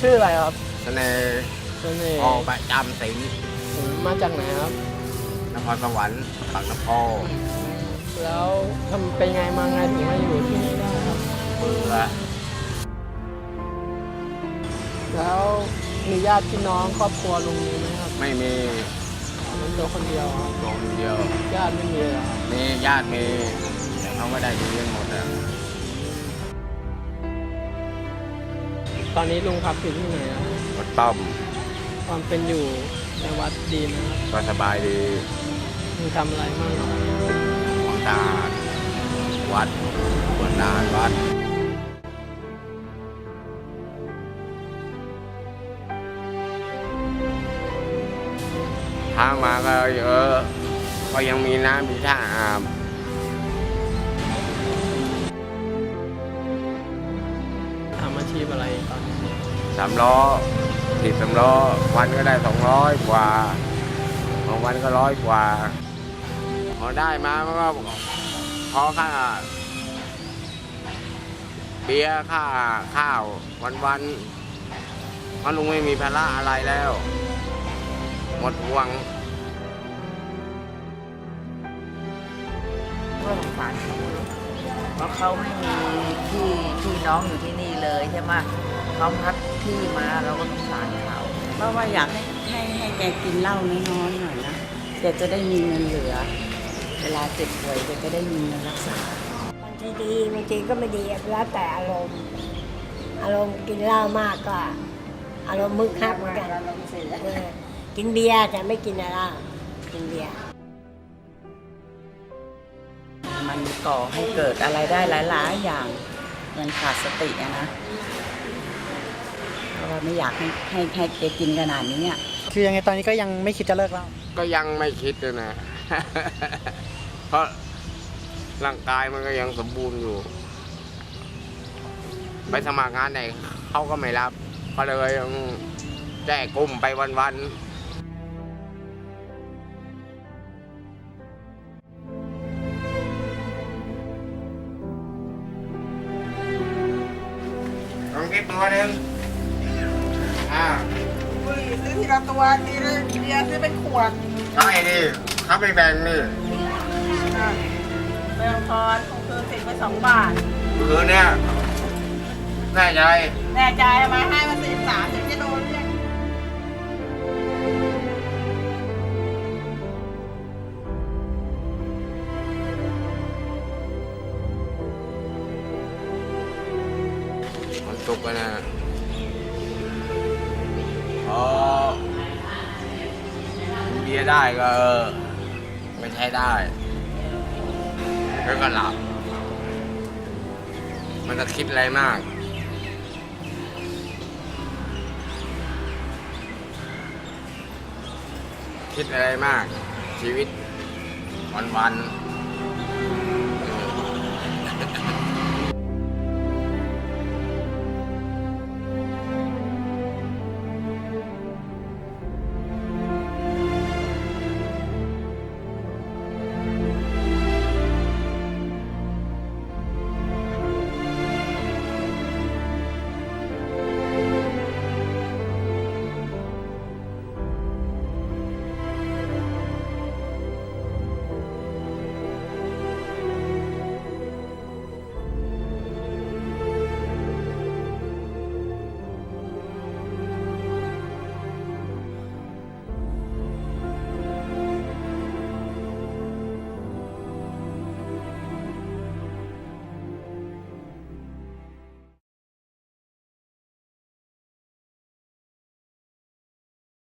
ชื่ออะไรครับเสน่ห์เสน่ห์อประจำสิงห์มาจากไหนครับ นครสวรรค์ปากน้ำโพแล้วทำเป็นไงมาไงถึงมาอยู่ที่นี่ได้ครับ เบื่อแล้วมีญาติพี่น้องครอบครัวลุงมีไหมครับไม่มีเป็นตัวคนเดียวครับตัวคนเดียวญาติไม่มีเลยเหรอครับ มีญาติมีแต่เขาไม่ได้เลี้ยงหมดอะ ตอนนี้ลุงพักอยู่ที่ไหนครับวัดต้อมความเป็นอยู่ในวัดดีไหมครับก็สบายดีลุงทำอะไรบ้างครับหลวงตาวัดบนดานวัดทางมาก็เยอะก็ยังมีน้ำมีท่าอาบ อาชีพอะไรตอนนี้สามล้อถีบสามล้อวันก็ได้สองร้อยกว่าบางวันก็ร้อยกว่าพอได้มามันก็พอค่าเบียร์ค่าข้าววันวันๆเพราะลุงไม่มีภาระอะไรแล้ว หมดห่วงก็สงสาร เขาเพราะเขาไม่มีที่ที่น้องอยู่ที่นี่เลยใช่ไหมเขาพัดที่มาเราก็สงสารเขาเพราะว่าอยากให้ให้ให้แกกินเหล้าน้อยๆหน่อยนะแกจะได้มีเงินเหลือ เวลาเจ็บป่วยแกจะได้มีเงินรักษาบางทีดีบางทีก็ไม่ดีแล้วแต่อารมณ์อารมณ์กินเหล้ามากก็อารมณ์มึกฮักเหมือนกันเออกินเบียร์แต่ไม่กินเหล้ากินเบียร์ มันก่อให้เกิดอะไรได้หลาย ๆ อย่างมันขาดสติอะนะเพราะว่าไม่อยากให้ให้ให้แกกินขนาดนี้อะคือยังไงตอนนี้ก็ยังไม่คิดจะเลิกเหล้าก็ยังไม่คิดเลยนะ เพราะร่างกายมันก็ยังสมบูรณ์อยู่ ไปสมัครงานไหนเขาก็ไม่รับ ก็เลยยังแจ้กลุ่มไปวันๆ ลองคิดตัวหนึ่งอ่าบุหรี่ซื้อทีละตัวทีละเบียร์ซื้อเป็นขวดใช่ดิเขาไปแบ่งนี่อะแบงพรของเธอสิบไปสองบาท คืนเนี่ยแน่ใจ แน่ใจเอามาให้มาสิ มันสุกร์อะนะพอเบียได้ก็เออไม่ใช้ได้ แล้วก็หลับ มันจะคิดอะไรมากคิดอะไรมาก ชีวิตวันวัน